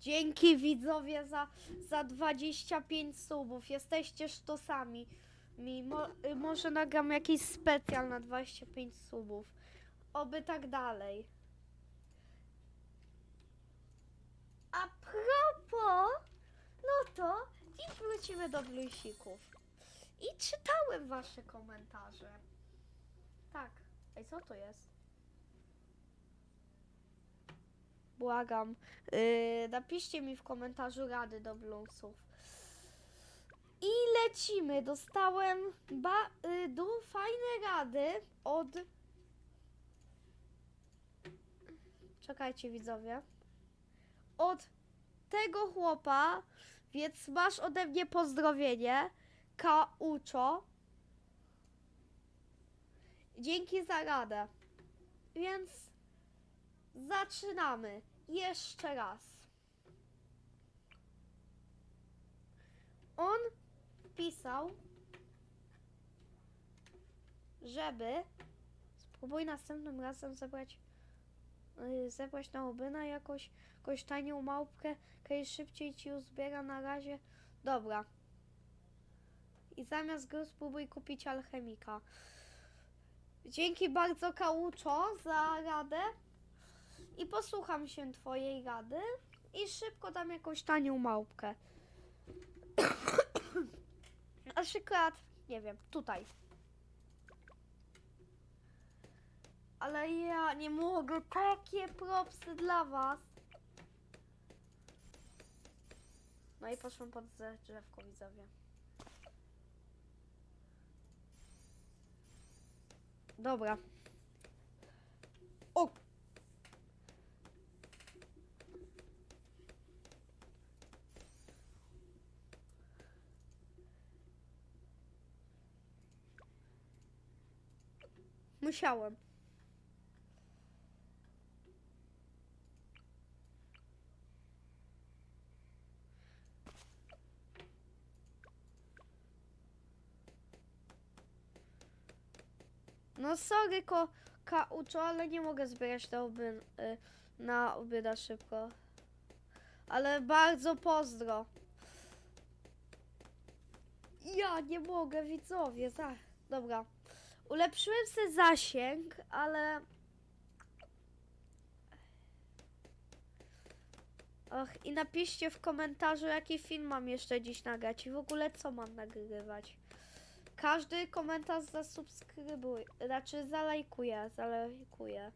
Dzięki widzowie za, za 25 subów. Jesteście sztosami. Mi, y, może nagram jakiś specjal na 25 subów. Oby tak dalej. A propos, no to dziś wrócimy do bluesików. I czytałem wasze komentarze. Tak. Ej, co to jest? Błagam. Yy, napiszcie mi w komentarzu rady do bluesów. I lecimy. Dostałem ba- y, du fajne rady od. Czekajcie, widzowie. Od tego chłopa, więc masz ode mnie pozdrowienie. Kauczo. Dzięki za radę. Więc zaczynamy. Jeszcze raz. On pisał, żeby spróbuj następnym razem zebrać yy, zebrać na obyna jakoś, jakąś tanią małpkę, kiedy szybciej ci uzbiera na razie. Dobra. I zamiast gry spróbuj kupić alchemika. Dzięki bardzo Kauczo za radę. I posłucham się twojej rady. I szybko dam jakąś tanią małpkę. Na przykład, nie wiem, tutaj. Ale ja nie mogę. Takie propsy dla was. No i poszłam pod drzewko, widzowie. Dobra. Musiałem. No sorry, ko, kauczo, ale nie mogę zbierać na, oby, y, na obyda szybko. Ale bardzo pozdro. Ja nie mogę, widzowie. Dobra. Ulepszyłem sobie zasięg, ale... Och, i napiszcie w komentarzu, jaki film mam jeszcze dziś nagrać i w ogóle co mam nagrywać. Każdy komentarz zasubskrybuj, znaczy zalajkuję, zalajkuję.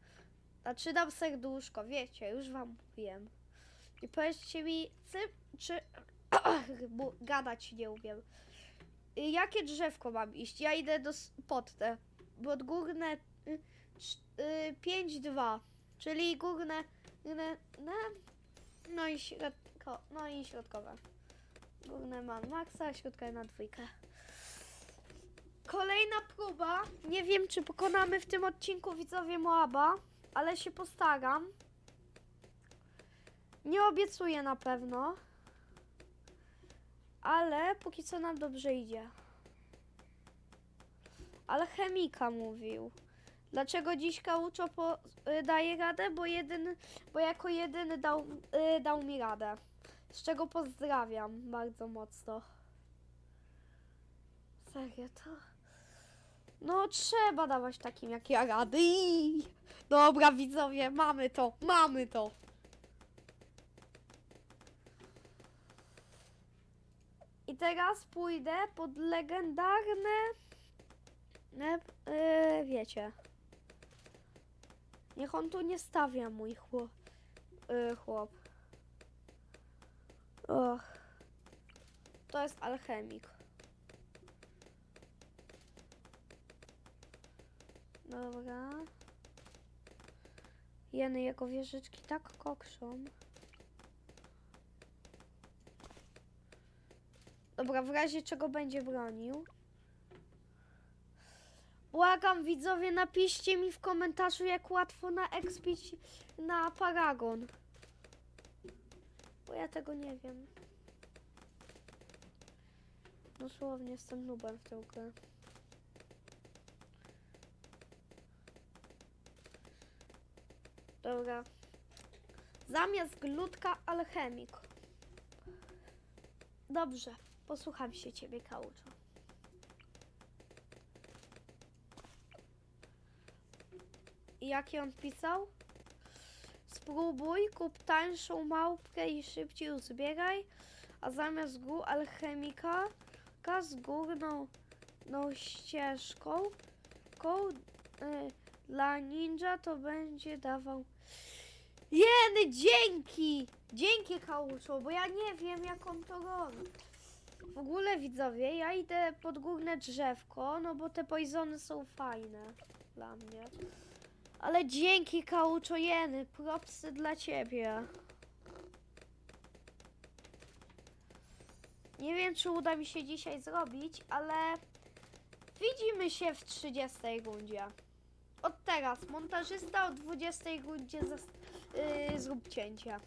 Znaczy dam serduszko, wiecie, już wam mówiłem. I powiedzcie mi, czy, czy gadać nie umiem. Y, Jakie drzewko mam iść? Ja idę do pod te, bo górne 5-2, czyli górne, górne, no, no i środko, no i środkowe. Górne mam maksa, środka na dwójkę. Kolejna próba. Nie wiem, czy pokonamy w tym odcinku widzowie Moaba, ale się postaram. Nie obiecuję na pewno. Ale póki co nam dobrze idzie. Ale chemika mówił. Dlaczego dziś Kauczo po, y, daje radę? Bo, jeden, bo jako jedyny dał, y, dał mi radę. Z czego pozdrawiam bardzo mocno. Serio to? No trzeba dawać takim jak ja rady. Dobra widzowie, mamy to, mamy to. I teraz pójdę pod legendarne, ne, yy, wiecie. Niech on tu nie stawia mój chłop. Yy, chłop. Och. To jest alchemik. Dobra. Jeny, jego wieżyczki tak kokrzą. Dobra, w razie czego będzie bronił. Błagam widzowie, napiszcie mi w komentarzu, jak łatwo na expić na Paragon. Bo ja tego nie wiem. Dosłownie jestem nubem w tę grę. Dobra. Zamiast glutka alchemik. Dobrze, posłucham się ciebie, Kauczo. Jaki on pisał? Spróbuj, kup tańszą małpkę i szybciej uzbieraj, a zamiast gór alchemika ka z górną no, ścieżką koł, y, dla ninja to będzie dawał Jeny, dzięki! Dzięki, Kauszu, bo ja nie wiem, jak on to robi. W ogóle, widzowie, ja idę pod górne drzewko, no bo te poizony są fajne dla mnie. Ale dzięki, Kauszu, jeny, propsy dla ciebie. Nie wiem, czy uda mi się dzisiaj zrobić, ale widzimy się w 30 rundzie. Od teraz, montażysta od 20 rundzie yy, zrób cięcie.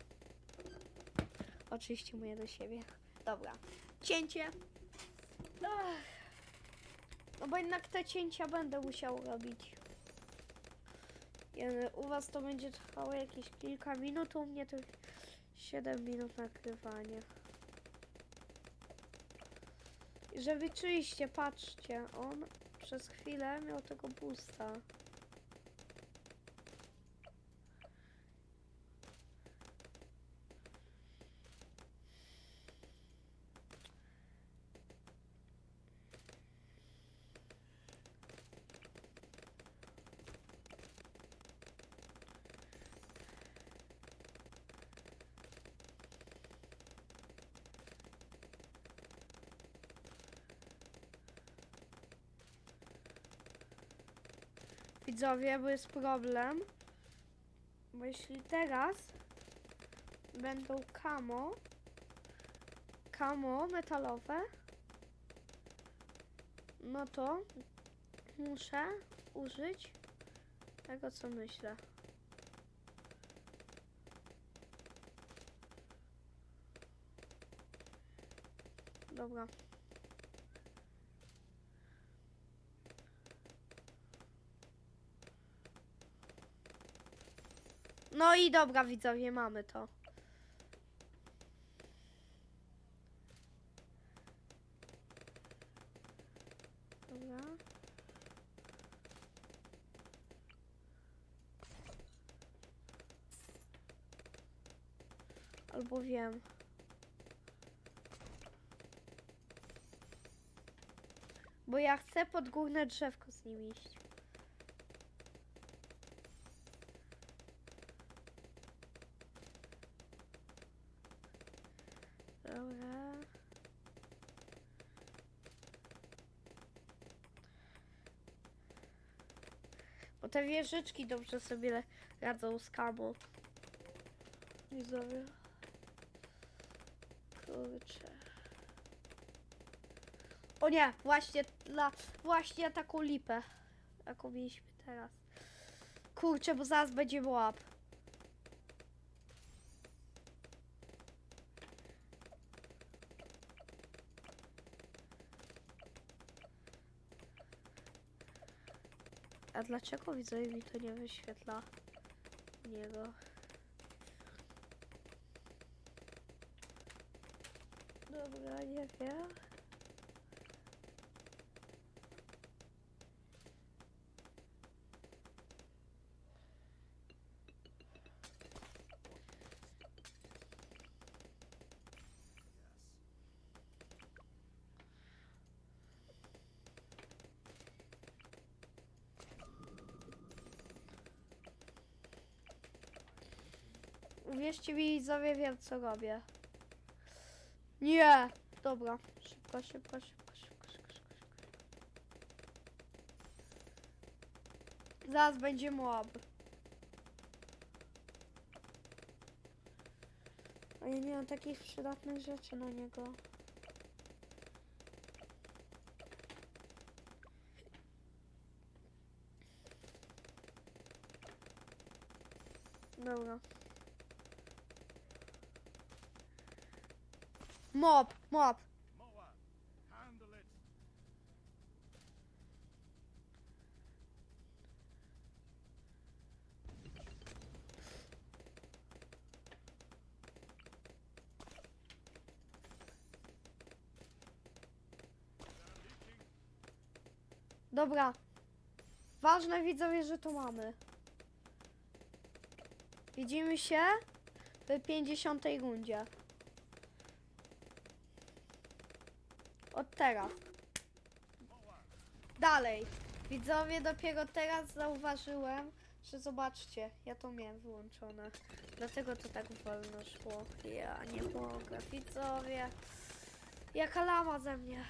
Oczywiście mówię do siebie. Dobra. Cięcie. Ach. No bo jednak te cięcia będę musiał robić. U was to będzie trwało jakieś kilka minut, u mnie to 7 minut nagrywania. I czyście, patrzcie, on przez chwilę miał tego boosta. Widzowie, bo jest problem. Bo jeśli teraz będą kamo, kamo metalowe, no to muszę użyć tego, co myślę. Dobra. No i dobra, widzowie, mamy to. Dobra. Albo wiem. Bo ja chcę pod górne drzewko z nim iść. Dobra. Bo te wieżyczki dobrze sobie radzą z kabą. Widzowie. Kurczę. O nie, właśnie dla, właśnie taką lipę, jaką mieliśmy teraz. Kurczę, bo zaraz będzie łap. A dlaczego widzowie mi to nie wyświetla niego? Dobra, nie wiem. Uwierzcie mi, widzowie, wiem co robię. Nie! Dobra, szybko, szybko, szybko, szybko, szybko, szybko. Zaraz będzie mob. A ja nie mam takich przydatnych rzeczy na niego. mob, mob. Dobra. Ważne widzowie, że to mamy. Widzimy się w 50 rundzie. Teraz. Dalej. Widzowie, dopiero teraz zauważyłem, że zobaczcie, ja to miałem wyłączone. Dlatego to tak wolno szło. Ja nie mogę. Widzowie. Jaka lama ze mnie.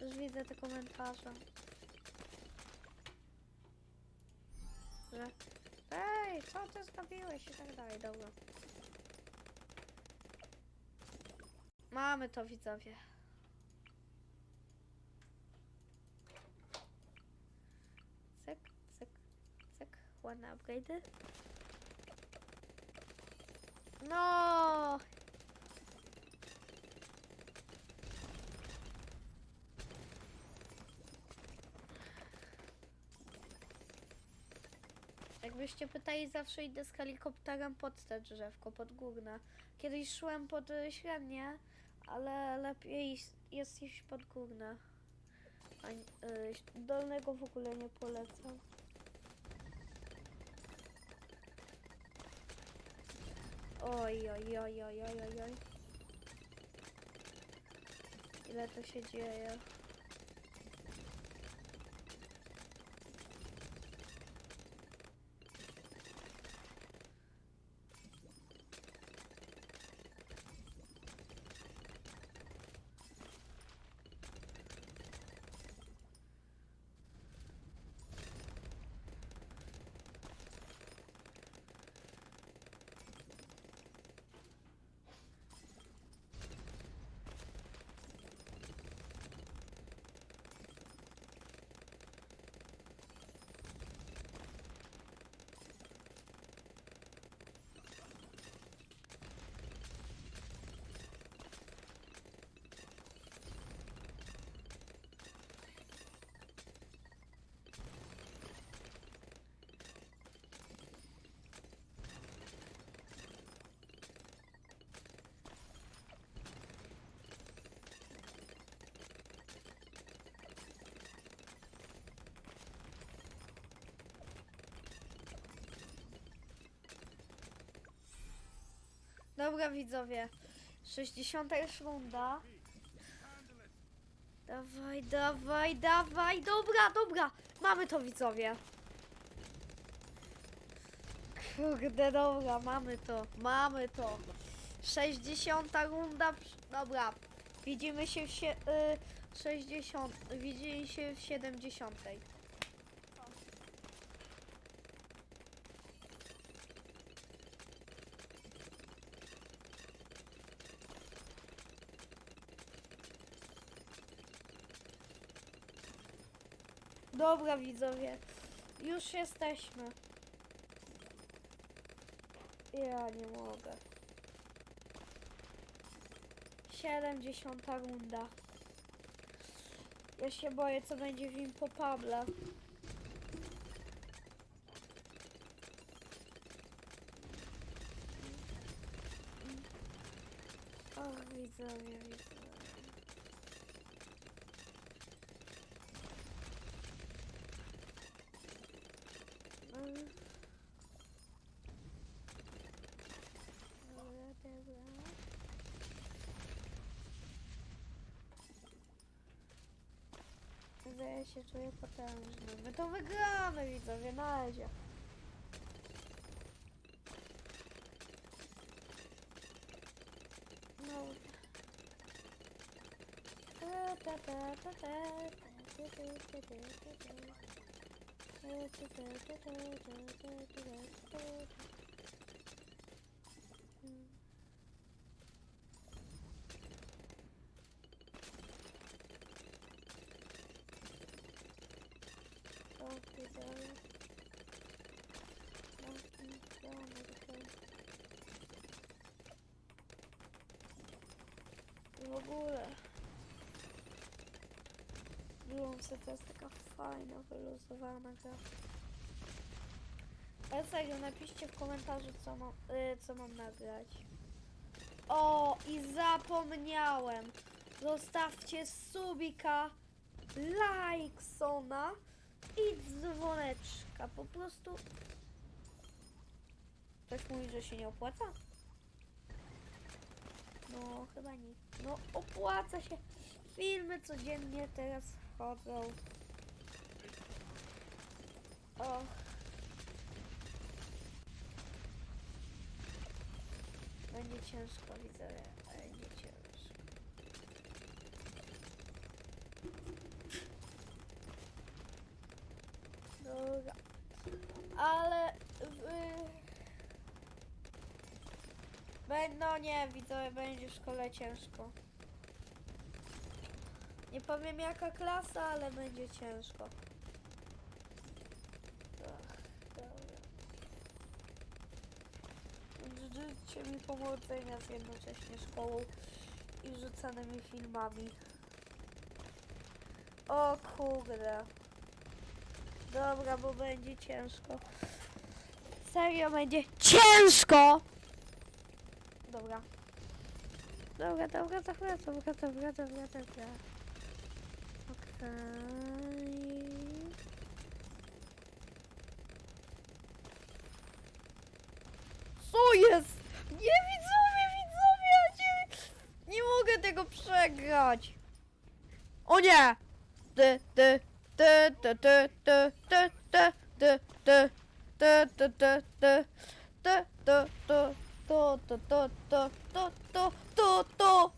Już widzę te komentarze. Że Ej, co ty zrobiłeś i tak dalej, dobra. Mamy to widzowie. Cyk, cyk, cyk. Ładne upgrade'y. No! Jakbyście pytali, zawsze idę z helikopterem pod te drzewko, pod górne. Kiedyś szłem pod y, średnie, ale lepiej jest iść pod górne. A, y, dolnego w ogóle nie polecam. Oj, oj, oj, oj, oj, oj. Ile to się dzieje? Dobra widzowie, 60 już runda. Dawaj, dawaj, dawaj, dobra, dobra, mamy to widzowie. Kurde, dobra, mamy to, mamy to. 60 runda, dobra, widzimy się w sie, y, 60, widzimy się w 70. Dobra widzowie, już jesteśmy. Ja nie mogę. 70 runda. Ja się boję, co będzie w nim po Pable. O, widzowie, widzowie. Mm. Dobra, dobra. Że ja się czuję potężny. My to wygramy, widzowie, na razie. No. W ogóle. Beyoncé to jest taka fajna, wyluzowana gra. Ale serio, napiszcie w komentarzu, co mam, y, co mam nagrać. O, i zapomniałem. Zostawcie subika Lajksona i dzwoneczka. Po prostu. Ktoś mówi, że się nie opłaca? No, chyba nie. No, opłaca się. Filmy codziennie teraz chodzą. O. Będzie ciężko, widzę. Będzie ciężko. Dobra. Ale... y, Bę- No nie, widzę, będzie w szkole ciężko. Nie powiem jaka klasa, ale będzie ciężko. Życzcie mi powodzenia z jednocześnie szkołą i rzucanymi filmami. O kurde. Dobra, bo będzie ciężko. Serio będzie ciężko! Dobra. Dobra, dobra, dobra, dobra, dobra, dobra, dobra. Okej. Co jest? Nie widzowie, widzowie, nie, nie mogę tego przegrać. O nie! Ty, ty, ty, ty, ty, ty, ty, ty, ty, ty, ty, ty, ty, ty, ty, ty, ty, to, to, to, to, to, to, to, to, to,